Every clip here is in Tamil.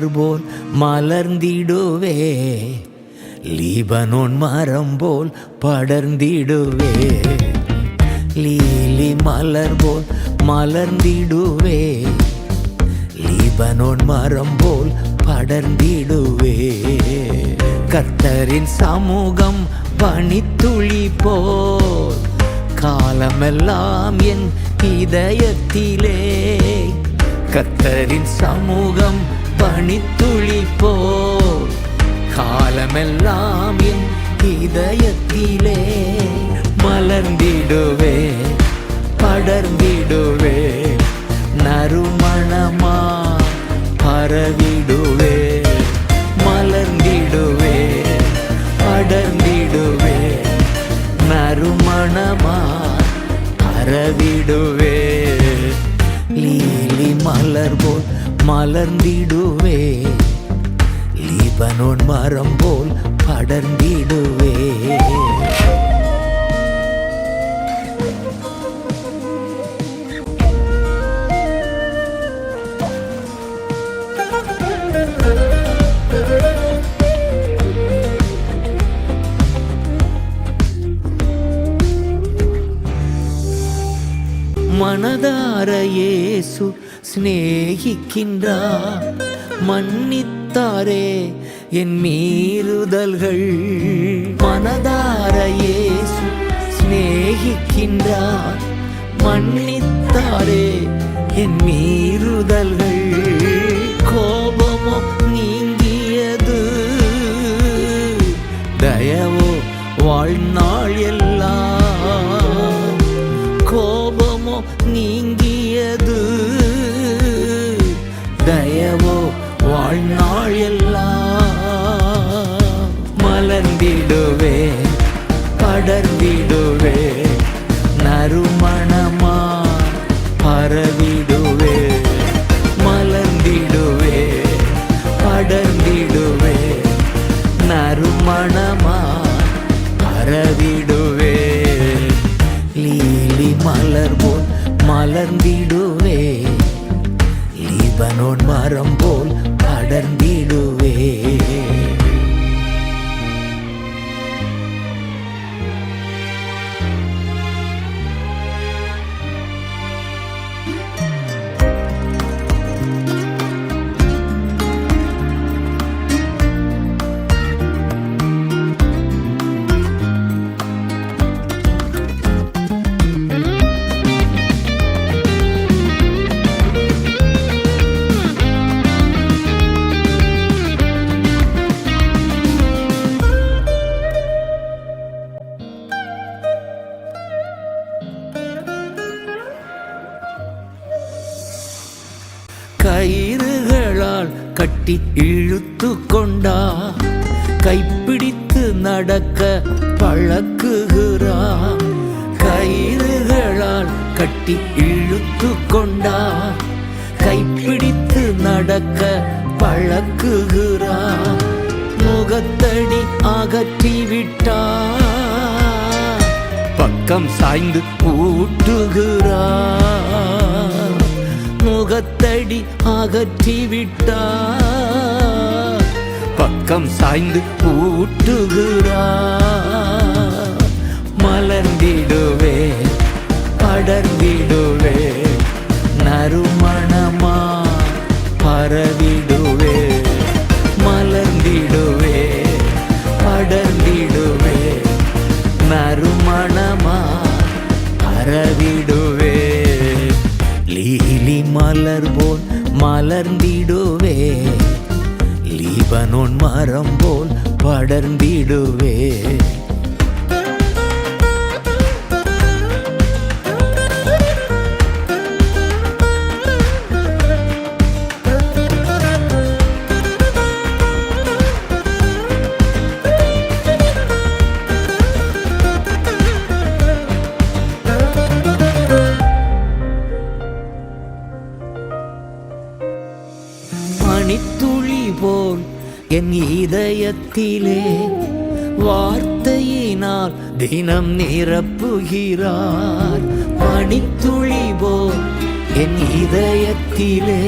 மலர் போல் மலர்ந்திடுவே. லீபனோன் மரம் போல் படர்ந்திடுவே. லீலி மலர் போல் மலர்ந்திடுவே. லீபனோன் மரம் போல் படர்ந்திடுவே. கர்த்தரின் சமூகம் பனித்துளி போல் காலமெல்லாம் என் இதயத்திலே. கத்தரின் சமூகம் பனித்துளி போல் காலமெல்லாம் என் இதயத்திலே மலர்ந்திடுவே படர்ந்திடுவே நறுமணமா பரவிடுவே மலர்ந்திடுவே படர்ந்திடுவே நறுமணமா பரவிடுவே. லீலி மலர் போல் மலர்ந்திடுவே. லீபனோன் மரம் போல் படர்ந்திடுவே. மனதார இயேசு சிநேகிக்கின்றார் மன்னித்தாரே என் மீறுதல்கள் மனதார இயேசு சிநேகிக்கின்றார் மன்னித்தாரே என் மீறுதல்கள் வாழ்நாள் எல்லாம் மலர்ந்திடுவே படர்ந்திடுவே நறுமணமா பரவிடுவே. மலர்ந்திடுவே படர்ந்திடுவே நறுமணமா பரவிடுவே. லீலி மலர் போல் மலர்ந்திடுவே லீபனோன் மரம் போல் படர்ந்திடுவே கயிறுகளால் கட்டி இழுத்து கொண்டா கைப்பிடித்து நடக்க பழக்குகிறா. கயிறுகளால் கட்டி இழுத்து கொண்டா கைப்பிடித்து நடக்க பழக்குகிறா. முகத்தடி அகற்றி விட்டா பக்கம் சாய்ந்து ஊட்டுகிறா. முகத்தடி அகற்றிவிட்டா பக்கம் சாய்ந்து ஊட்டுகிறா. மலர்ந்திடுவே படர்ந்திடுவே. மலர் போல் மலர்ந்திடுவே. லீபனோன் மரம் போல் படர்ந்திடுவே. என் இதயத்திலே வார்த்தையினால் தினம் நிரப்புகிறார். மணித்துளி போல் என் இதயத்திலே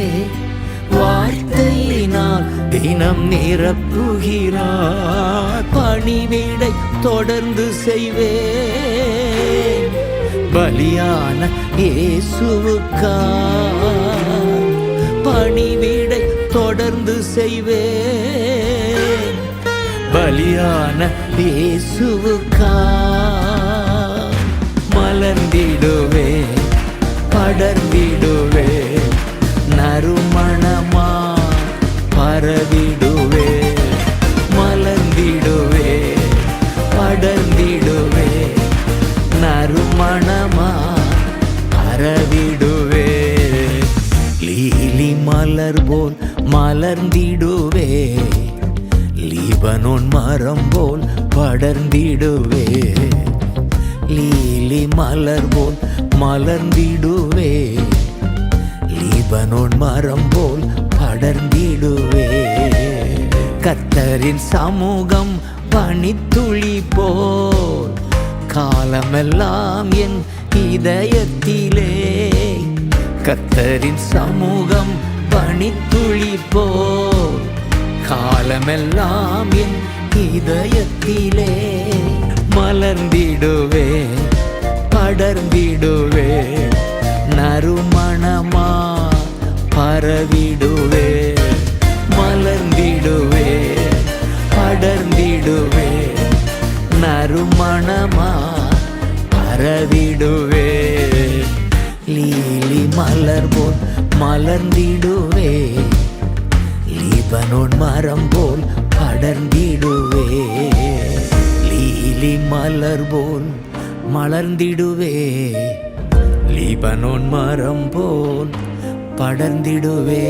வார்த்தையினால் தினம் நிரப்புகிறார். பணிவிடை தொடர்ந்து செய்வேன். பலியான இயேசுவுக்கா பணிவிடை தொடர்ந்து செய்வேன். பலியான இயேசுவுக்கா மலர்ந்திடுவே படர்ந்திடுவே நறுமணமா பரவிடுவே மலர்ந்திடுவே படர்ந்திடுவே நறுமணமா பரவிடுவே. லீலி மலர் போல் மலர்ந்திடுவே. லீபனோன் மரம் போல் படர்ந்திடுவே. லீலி மலர் போல் மலர்ந்திடுவே. லீபனோன் மரம் போல் படர்ந்திடுவே. கத்தரின் சமூகம் பனித்துளி போல் காலமெல்லாம் என் இதயத்திலே. கத்தரின் சமூகம் பனித்துளி போ காலமெல்லாம் என் இதயத்திலே மலர்ந்திடுவே படர்ந்திடுவே நறுமணமா பரவிடுவே மலர்ந்திடுவே படர்ந்திடுவே நறுமணமா பரவிடுவே. லீலி மலர் போல் மலர்ந்திடுவே. லீபனோன் மரம் போல் படர்ந்திடுவே. லீலி மலர் போல் மலர்ந்திடுவே. லீபனோன் மரம் போல் படர்ந்திடுவே.